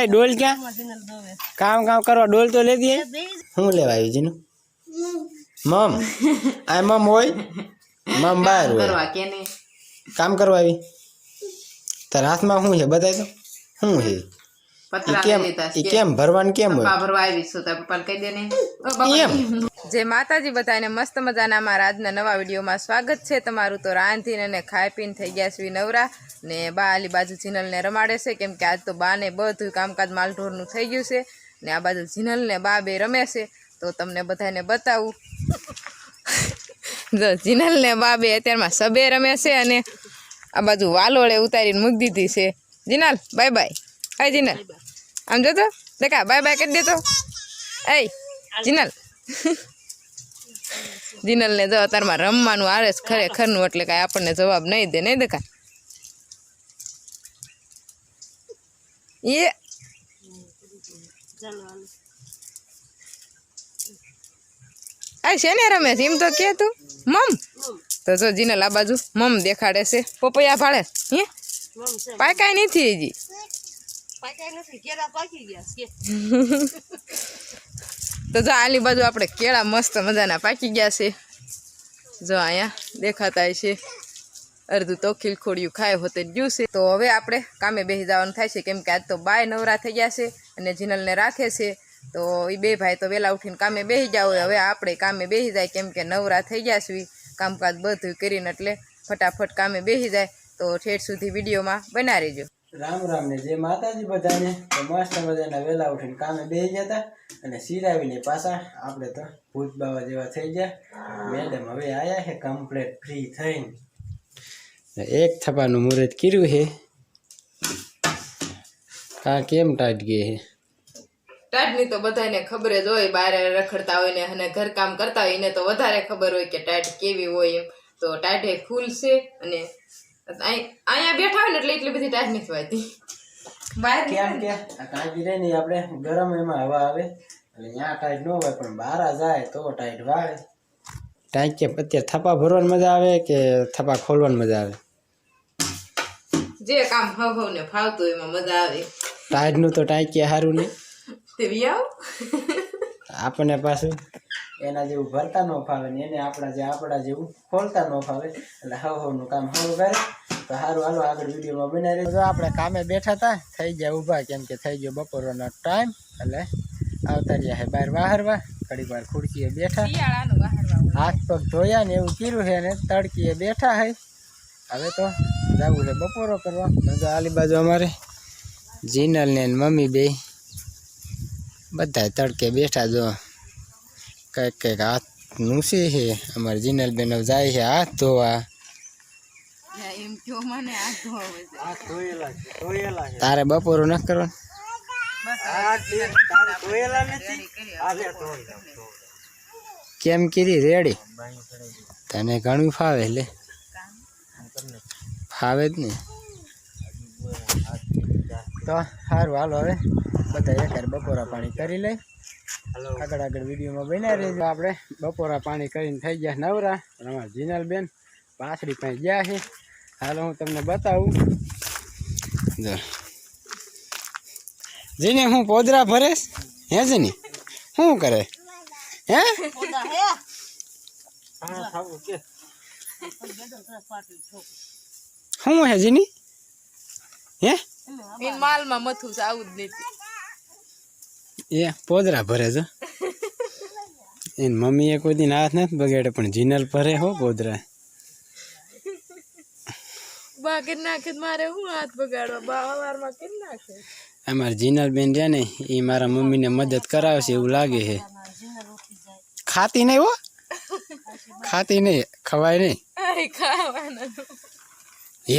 એ ડોલ ક્યાં? કામ કામ કરવા ડોલ તો લેતી હું લેવા આવી જીનું? મમ. આ મમ હોય? મમ બહાર હોય. કામ કરવા આવી? તારા હાથમાં શું છે? બતાય તો. શું છે? માતાજી બધાને મસ્ત મજાના અમારા આજના નવા વિડીયોમાં સ્વાગત છે. તમારું તો રાંધીને અને ખાઈ પીને થઈ ગયા શ્રી નવરા ને બા આલી બાજુ જીનલને રમાડે છે. કેમ કે આજ તો બાને બધું કામકાજ માલઢોરનું થઈ ગયું છે ને આ બાજુ જીનલને બા બે રમે છે. તો તમને બધાને બતાવું. જો જીનલને બા બે અત્યારમાં સબે રમે છે અને આ બાજુ વાલોળે ઉતારીને મૂકી દીધી છે. Jinal bye bye hi Jinal આમ જોતો દેખા બાય બાય કરી દેતો એ જીનલ. જીનલ ને જો અત્યારમાં રમવાનું આવે છે ખરેખરનું એટલે કાંઈ આપણને જવાબ નહીં દે નહીં દેખા એ. આ શેને રમે છે? એમ તો કે તું મમ. તો જો જીનલ આ બાજુ મમ દેખાડે છે. પપૈયા ફાળે હે? પાકાય નથી હજી. તો જો આલી બાજુ આપણે કેળા મસ્ત મજાના પાકી ગયા છે. જો અહીંયા દેખાતા છે. અડધું તો ખીલખોડિયું ખાય હોતે ગયું છે. તો હવે આપણે કામે બેસી જવાનું થાય છે. કેમ કે આજ તો બાય નવરા થઈ ગયા છે અને જીનલને રાખે છે. તો એ બે ભાઈ તો વહેલા ઉઠીને કામે બેસી જાવ હવે આપણે કામે બેસી જાય કેમ કે નવરા થઈ ગયા છે કામકાજ બધું કરીને એટલે ફટાફટ કામે બેસી જાય. તો ઠેઠ સુધી વિડીયોમાં બનાવી રહેજો. રામ રામ ને જે માતાજી બધાને માસ્ટર મસ્ત મજાના વેલા ઉઠીને કામે બે ગયા હતા અને સિરાવીને પાછા આપણે તો ભૂત બાવા જેવા થઈ ગયા. મેડમ હવે આયા છે કમ્પ્લેટ ફ્રી થઈને. એક થપાનું મુહૂર્ત કર્યું છે. કા કેમ ટાઈટ ગઈ છે? ટાટની તો બધાને ખબર જ હોય બહાર રખડતા હોય ને અને ઘરકામ કરતા હોય એને તો વધારે ખબર હોય કે ટાટ કેવી હોય એમ. તો ટાટ એ ફૂલ છે અને અહીંયા બેઠા હોય ને એટલે એટલી બધી ટાઈમ નથી વાતી બહાર કેમ કે આ કાંકી રહી ને આપણે ગરમ એમાં હવા આવે. એટલે ત્યાં ટાઈટ ન હોય પણ બહાર જાય તો ટાઈટ વાળે. ટાઈટ કે અત્યારે થપ્પા ભરવાની મજા આવે કે થપ્પા ખોલવાની મજા આવે? જે કામ હવ હવ ને ફાવતું એમાં મજા આવે. ટાઈટનું તો ટાઈટ કે સારું નહીં તે વિયાવ આપણને પાછું એના જેવું ભરતા ન ફાવે ને એને આપણા જે આપણા જેવું ખોલતા ન ફાવે. એટલે હવ હવનું કામ હવ કરે. તો સારું હાલો આગળ વિડીયોમાં બનાવી જો આપણે કામે બેઠા હતા થઈ ગયા ઊભા કેમ કે થઈ ગયો બપોરનો ટાઈમ. એટલે આવતા રહ્યા છે બહાર વાહરવા ઘડી વાર ખુરશીએ બેઠા. હાથ પગ ધોયા ને એવું કર્યું છે ને તડકીએ બેઠા હે. હવે તો જવું છે બપોરો કરવા. પણ જો આલી બાજુ અમારે જીનલ ને મમ્મી બે બધા તડકે બેઠા જો. કંઈક કંઈક આ નૂસી છે અમારે જીનલ બેન જાય છે હાથ ધોવા. એમ કયો મને આ ધોવા તારે બપોરો ન કરવાનું? કેમ કીધી? રેડી? તને ઘણું ફાવે લે. ફાવે જ ને. તો સારું હાલો હવે. બધા એક બપોરા પાણી કરી લઈ આગળ આગળ વિડીયોમાં બન્યા રહેજો આપણે. બપોરા પાણી કરીને થઈ ગયા નવરા. પણ અમારા જીનાલબેન પાછડી પાસે ગયા છે. હાલો હું તમને બતાવું. જીને હું પોદરા ભરેશ હે જીની? શું કરે? હે? શું હે જીની? હે? માલમાં મથું આવું જ નથી. એ પોદરા ભરે છે. એની મમ્મીએ કોઈ દિન હાથ નથી બગાડે પણ જીનલ ભરે હો પોદરા. બાકી નાખે મારે હું હાથ બગાડવા? બા સવારમાં કરી નાખે? અમારા જીનલ બેન છે ને એ મારા મમ્મીને મદદ કરાવશે એવું લાગે છે. ખાતી નહીં હો. ખાતી નહીં ખવાય નહીં.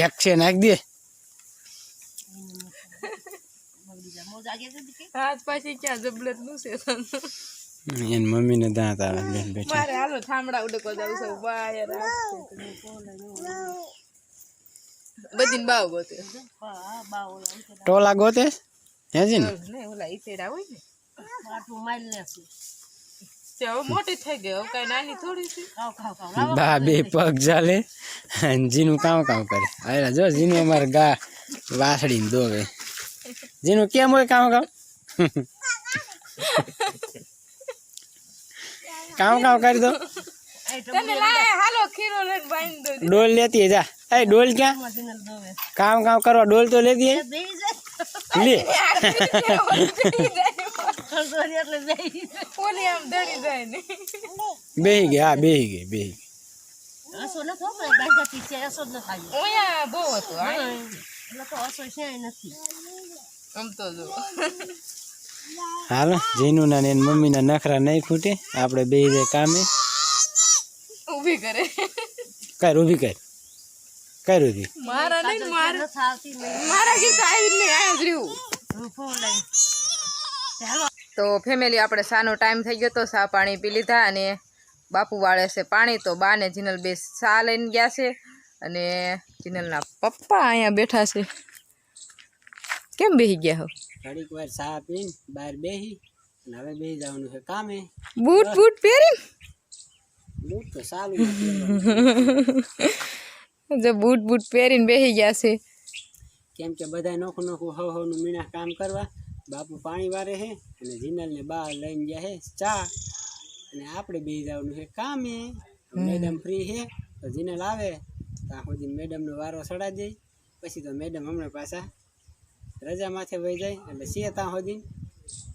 એક છે નાખ દે. પાછી ક્યાં જબલતનું છે એની મમ્મીને દાંત આવે બેન બેઠા. મારે હાલો થાંભળા ઉડકો જાવ છે બા યાર બધી બાવ ગોતે ટોલા ગોતે? હેજી ને? ને ઓલા ઈતેડા હોય ને। મોટી થઈ ગઈ હવે કઈ નાની થોડી છે। બા બે પગ ચાલે જીનું કામ કામ કરે. અરે જો જીનું અમારે ગા વાસડી દોવે. જેનું કેમ હોય કામ કામ? કામ કામ કરી દો. તને લાય હાલો ખીરો લઈને બાંધી દો ડોલ લેતી જા. એ ડોલ ક્યાં? કામ કામ કરવા ડોલ તો લેતી લે. ઓલી આમ ડરી જાય ને? બેહી ગઈ હા બેહી ગઈ બેહી ગઈ. આ જો હાલો જીનું ના ને મમ્મીના નખરા નહીં ખૂટે. આપણે બે રે કામે. ઊભી કરે. કર ઊભી કર. કર ઊભી. મારા નહીં મારા મારા ગીત આવી નહીં આયા જ રહ્યું. તો ફેમિલી આપણે સાનો ટાઈમ થઈ ગયો તો સા પાણી પી લીધા અને બાપુ વાળે છે પાણી તો બા ને જીનલ બે સા લઈને ગયા છે અને જીનલના પપ્પા અહીંયા બેઠા છે. કેમ બેસી ગયા હો? ઘડીક વાર ચા પીને બહાર બેહી અને હવે બેહી જવાનું છે કામે. બૂટ બૂટ પહેરીને? બૂટ તો સારું જો બૂટ બૂટ પહેરીને બેસી ગયા છે. કેમ કે બધા નોખું નોખું હવ હવનું મીણા કામ કરવા. બાપુ પાણી વારે છે અને જીનલને બહાર લઈને ગયા છે ચા. અને આપણે બેસી જવાનું છે કામે. મેડમ ફ્રી છે તો જીનલ આવે. ત્યાં સુધી મેડમનો વારો સડા જાય પછી તો મેડમ હમણાં પાછા રજા માથે વહી જાય એટલે સીએ ત્યાં સુધી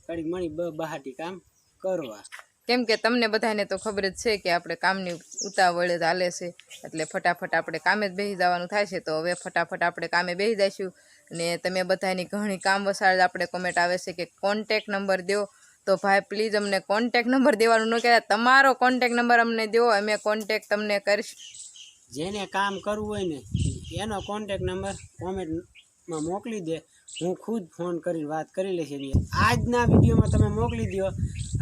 કડી મણી બ બહાટી કામ કરવા. કેમ કે તમને બધાને તો ખબર જ છે કે આપણે કામની ઉતાવળ જ હાલે છે. એટલે ફટાફટ આપણે કામે જ બેસી જવાનું થાય છે. તો હવે ફટાફટ આપણે કામે બેસી જઈશું. અને તમે બધાની ઘણી કામ વસાડ આપણે કોમેન્ટ આવે છે કે કોન્ટેક નંબર દો. તો ભાઈ પ્લીઝ અમને કોન્ટેક નંબર દેવાનું ન કહેતા. તમારો કોન્ટેક નંબર અમને દો. અમે કોન્ટેક તમને કરીશું. જેને કામ કરવું હોય ને એનો કોન્ટેક નંબર કોમેન્ટમાં મોકલી દે. હું ખુદ ફોન કરી વાત કરી લઈશ એની. આજના વિડીયોમાં તમે મોકલી દો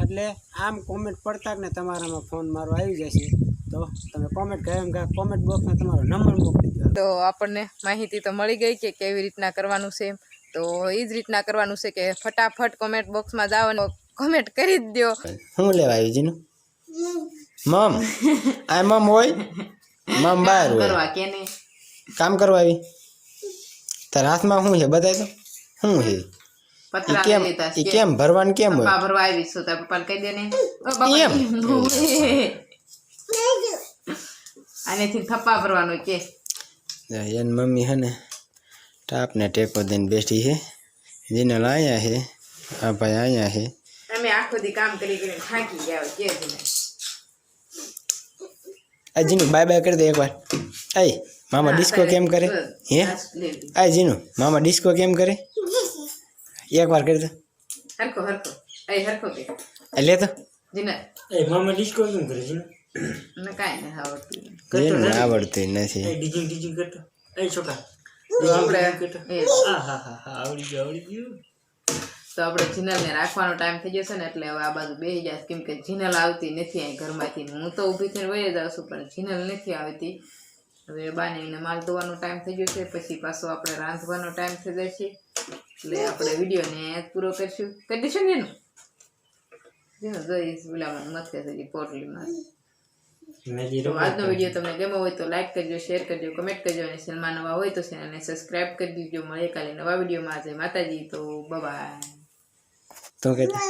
એટલે આમ કોમેન્ટ પડતા ને તમારામાં ફોન મારો આવી જશે. તો તમે કોમેન્ટ કહે એમ કે કોમેન્ટ બોક્સમાં તમારો નંબર મોકલી દો તો આપણને માહિતી તો મળી ગઈ કે કેવી રીતના કરવાનું છે તો એ જ રીતના કરવાનું છે કે ફટાફટ કોમેન્ટ બોક્સમાં જાઓ અને કોમેન્ટ કરી જ દો શું લેવા આવી જીનું? મમ. આ મમ હોય? મમ બહાર હોય. કામ કરવા આવી? તારા હાથમાં શું છે બતાય તો શું છે ઈ પતરા કેમ લેતા ઈ કેમ ભરવાનું કેમ હોય પપ્પા ભરવા આવી છું તાર પપ્પાને કહી દે ને ઓ બાપા એમ આનેથી થપ્પા ભરવાનું કે એન મમ્મી હે ને ટાપને ટેકો દઈને બેઠી છે જીનલ અહીંયા છે આ ભાઈ અહીંયા છે અમે આખો દી કામ કરી કરીને થાકી ગયા હોય કે જ આ જીનું બાય બાય કરી દે એકવાર આય મામા ડિસ્કો કેમ કરે? હે? આ જીનું મામા ડિસ્કો કેમ કરે? એક વાર કરી દો. હરકો હરકો એ હરકો કે. લે તો. જીના. એ મામા ડિસ્કો કેમ કરે છે? મને કાંઈ ન આવડતું. જીનું આવડતું નથી. એ ડીજિંગ ડીજિંગ કરતો. એ છોકરા. તો આપણે એ. હા હા હા હા આવડી ગયું આવડી ગયું. તો આપણે જીનલને રાખવાનો ટાઈમ થઈ જશે ને એટલે હવે આ બાજુ બેસી જાય કેમ કે જીનલ આવતી નથી અહીં ઘરમાંથી. હું તો ઊભી થઈને વહી જાઉં છું પણ જીનલ નથી આવતી. હવે બાને એને માલ ધોવાનો ટાઈમ થઈ ગયો છે પછી પાછો આપણે રાંધવાનો ટાઈમ થઈ જશે એટલે આપણે વિડીયોને પૂરો કરીશું. કરી દઈશું ને એનું? જેનો જઈશ પેલામાં મત થઈ પોટલીમાં આજનો વીડિયો તમને ગમ્યો હોય તો લાઈક કરજો શેર કરજો કમેન્ટ કરજો અને ચેનલમાં નવા હોય તો ચેનલને સબસ્ક્રાઇબ કરી દીજો. મળે કાલે નવા વિડીયોમાં. આજે માતાજી તો બાય તો કહેતા